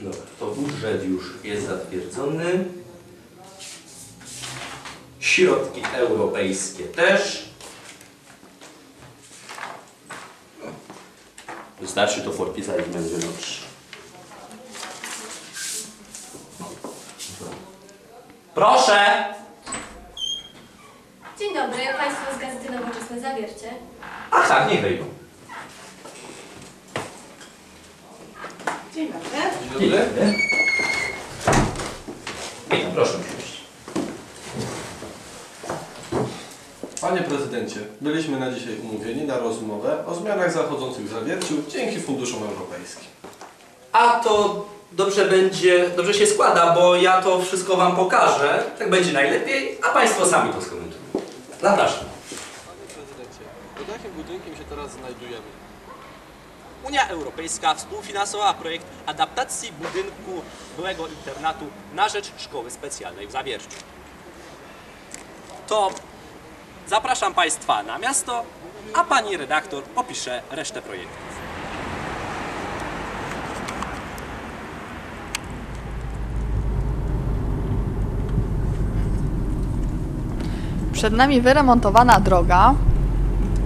Dobra, to budżet już jest zatwierdzony. Środki europejskie też. Wystarczy to podpisać, będzie dobrze. Proszę! Dzień dobry, Państwo z Gazety Nowoczesne Zawiercie. Ach tak, niech wejdą. Dzień dobry. Dzień dobry. Witam, proszę usiąść. Panie prezydencie, byliśmy na dzisiaj umówieni na rozmowę o zmianach zachodzących w zawierciu dzięki funduszom europejskim. A to dobrze będzie, dobrze się składa, bo ja to wszystko Wam pokażę. Tak będzie najlepiej, a Państwo sami to skomentują. Zapraszam. Panie prezydencie, pod jakim budynkiem się teraz znajdujemy? Unia Europejska współfinansowała projekt adaptacji budynku byłego internatu na rzecz szkoły specjalnej w Zawierciu. To zapraszam Państwa na miasto, a Pani redaktor opisze resztę projektu. Przed nami wyremontowana droga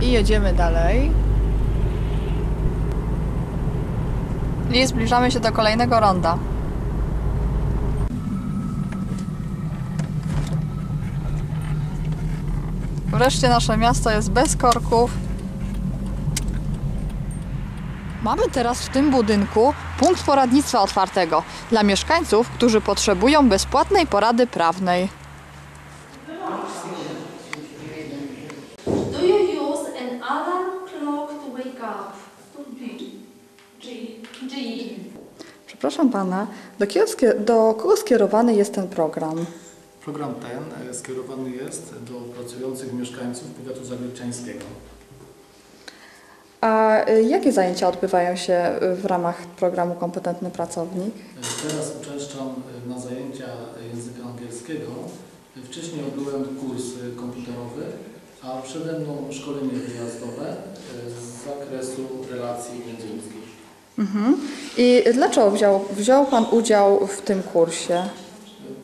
i jedziemy dalej. I zbliżamy się do kolejnego ronda. Wreszcie nasze miasto jest bez korków. Mamy teraz w tym budynku punkt poradnictwa otwartego dla mieszkańców, którzy potrzebują bezpłatnej porady prawnej. Do you use an alarm clock to wake up? Przepraszam pana, do, do kogo skierowany jest ten program? Program ten e, skierowany jest do pracujących mieszkańców powiatu zawierciańskiego. A y, jakie zajęcia odbywają się w ramach programu Kompetentny Pracownik? E, Teraz uczęszczam e, na zajęcia języka angielskiego. E, Wcześniej odbyłem kurs e, komputerowy, a przede mną szkolenie wyjazdowe e, z zakresu relacji międzyludzkich. Mhm. I dlaczego wziął, wziął pan udział w tym kursie?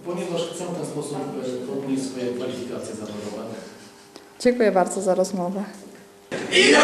Ponieważ chcę w ten sposób e, podnieść swoje kwalifikacje zawodowe. Dziękuję bardzo za rozmowę. I!